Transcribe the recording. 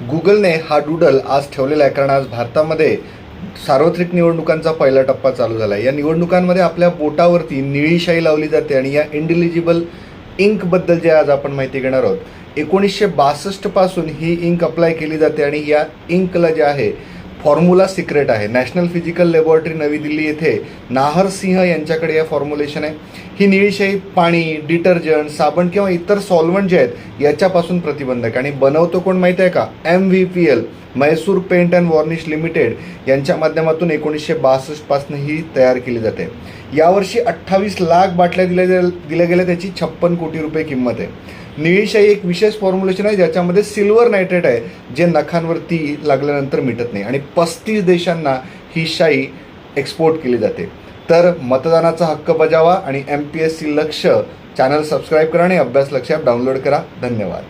गुगलने हा डूडल आज ठेवलेला आहे कारण आज भारतामध्ये सार्वत्रिक निवडणुकांचा पहिला टप्पा चालू झाला आहे. या निवडणुकांमध्ये आपल्या बोटावरती निळीशाही लावली जाते आणि या इंडिलिजिबल इंकबद्दल जे आज आपण माहिती घेणार आहोत एकोणीसशे बासष्टपासून ही इंक अप्लाय केली जाते आणि या इंकला जे आहे फॉर्म्युला सिक्रेट आहे. National physical laboratory Navi Delhi येथे नाहर सिंह यांच्याकडे या फॉर्म्युलेशन आहे. ही निळीशाही पाणी डिटर्जंट साबण किंवा इतर सॉल्वंट जे आहेत याच्यापासून प्रतिबंधक. आणि बनवतो कोण माहिती आहे का? M V P L Mysore paint and varnish limited यांच्या माध्यमातून एकोणीसशे बासष्टपासून ही तयार केली जाते. यावर्षी अठ्ठावीस लाख बाटल्या दिल्या दिल्या गेल्या त्याची छप्पन कोटी रुपये किंमत आहे. निळीशाही एक विशेष फॉर्म्युलेशन आहे ज्याच्यामध्ये सिल्वर नायट्रेट आहे जे नखांवरती लागल्यानंतर मिटत नाही. आणि पस्तीस देशांना ही शाई एक्सपोर्ट केली जाते. तर मतदानाचा हक्क बजावा आणि एम पी एस सी लक्ष. चॅनल सबस्क्राईब करा आणि अभ्यास लक्ष ॲप डाउनलोड करा. धन्यवाद.